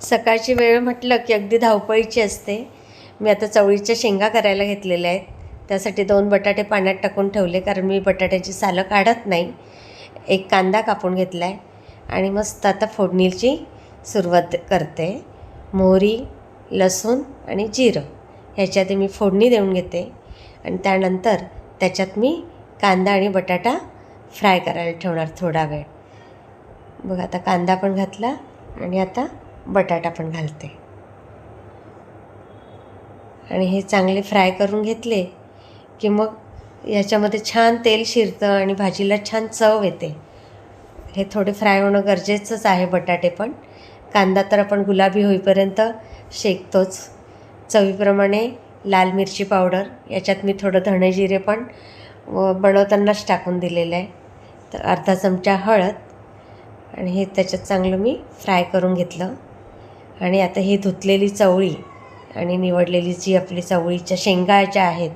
सकाळची वेळ म्हटलं की अगदी धावपळीची असते. मी आता चवळीच्या शेंगा करायला घेतलेल्या आहेत. त्यासाठी दोन बटाटे पाण्यात टाकून ठेवले कारण मी बटाट्याची सालं काढत नाही. एक कांदा कापून घेतला आहे आणि मस्त आता फोडणीची सुरुवात करते. मोहरी लसूण आणि जिरं. ह्याच्यात मी फोडणी देऊन घेते. आणि त्यानंतर त्याच्यात मी कांदा आणि बटाटा फ्राय करायला ठेवणार थोडा वेळ. बघ आता कांदा पण घातला आणि आता बटाटा पण घालते. आणि हे चांगले फ्राय करून घेतले की मग याच्यामध्ये छान तेल शिरतं आणि भाजीला छान चव येते. हे थोडे फ्राय होणं गरजेचंच आहे बटाटे पण. कांदा तर आपण गुलाबी होईपर्यंत शेकतोच. चवीप्रमाणे लाल मिरची पावडर याच्यात मी थोडं धणे जिरे पण व बनवतानाच टाकून दिलेलं आहे. तर अर्धा चमचा हळद. आणि हे त्याच्यात चांगलं मी फ्राय करून घेतलं. आणि आता ही धुतलेली चवळी आणि निवडलेली जी आपली चवळीच्या शेंगा ज्या आहेत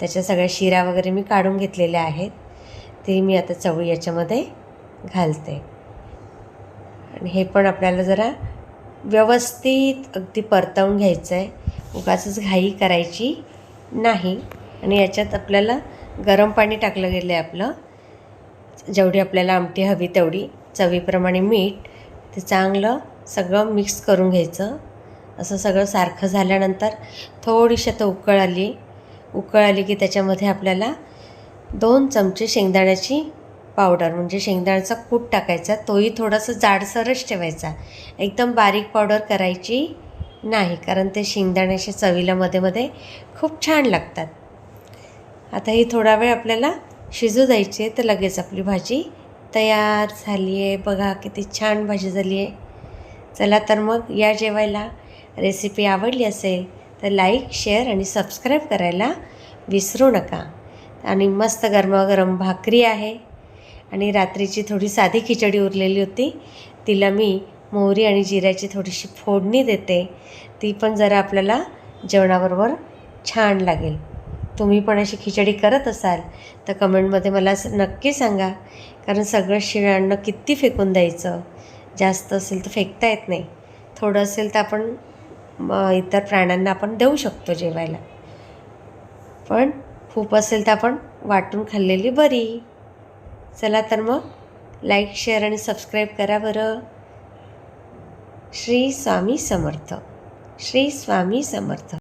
त्याच्या सगळ्या शिरा वगैरे मी काढून घेतलेल्या आहेत. ते मी आता चवळी याच्यामध्ये घालते. आणि हे पण आपल्याला जरा व्यवस्थित अगदी परतवून घ्यायचं आहे उगाचच घाई करायची नाही. आणि याच्यात आपल्याला गरम पाणी टाकलं गेलं आहे आपलं. जेवढी आपल्याला आमटी हवी तेवढी. चवीप्रमाणे मीठ ते चांगलं सगळं मिक्स करून घ्यायचं. असं सगळं सारखं झाल्यानंतर थोडीशी आता उकळ आली. उकळ आली की त्याच्यामध्ये आपल्याला दोन चमचे शेंगदाण्याची पावडर म्हणजे शेंगदाण्याचा कूट टाकायचा. तोही थोडासा जाडसरच ठेवायचा. एकदम बारीक पावडर करायची नाही कारण ते शेंगदाण्याच्या चवीला मध्ये मध्ये खूप छान लागतात. आता ही थोडा वेळ आपल्याला शिजू द्यायची तर लगेच आपली भाजी तयार झाली आहे बघा किती छान भाजी झाली आहे चला तर मग या जेवायला रेसिपी आवडली असेल तर लाईक शेअर आणि सबस्क्राईब करायला विसरू नका. आणि मस्त गरमागरम भाकरी आहे. आणि रात्रीची थोडी साधी खिचडी उरलेली होती. तिला मी मोहरी आणि जिऱ्याची थोडीशी फोडणी देते. ती पण जरा आपल्याला जेवणाबरोबर छान लागेल. तुम्ही पण अशी खिचडी करत असाल तर कमेंटमध्ये मला नक्की सांगा. कारण सगळं शिळ्यांना अन्न किती फेकून द्यायचं? जास्त असेल तर फेकता येत नाही. थोडं असेल तर आपण इतर प्राण्यांना आपण देऊ शकतो जेवायला. पण खूप असेल तर आपण वाटून खाल्लेली बरी. चला तर मग लाईक शेअर आणि सबस्क्राईब करा बरं. श्री स्वामी समर्थ. श्री स्वामी समर्थ.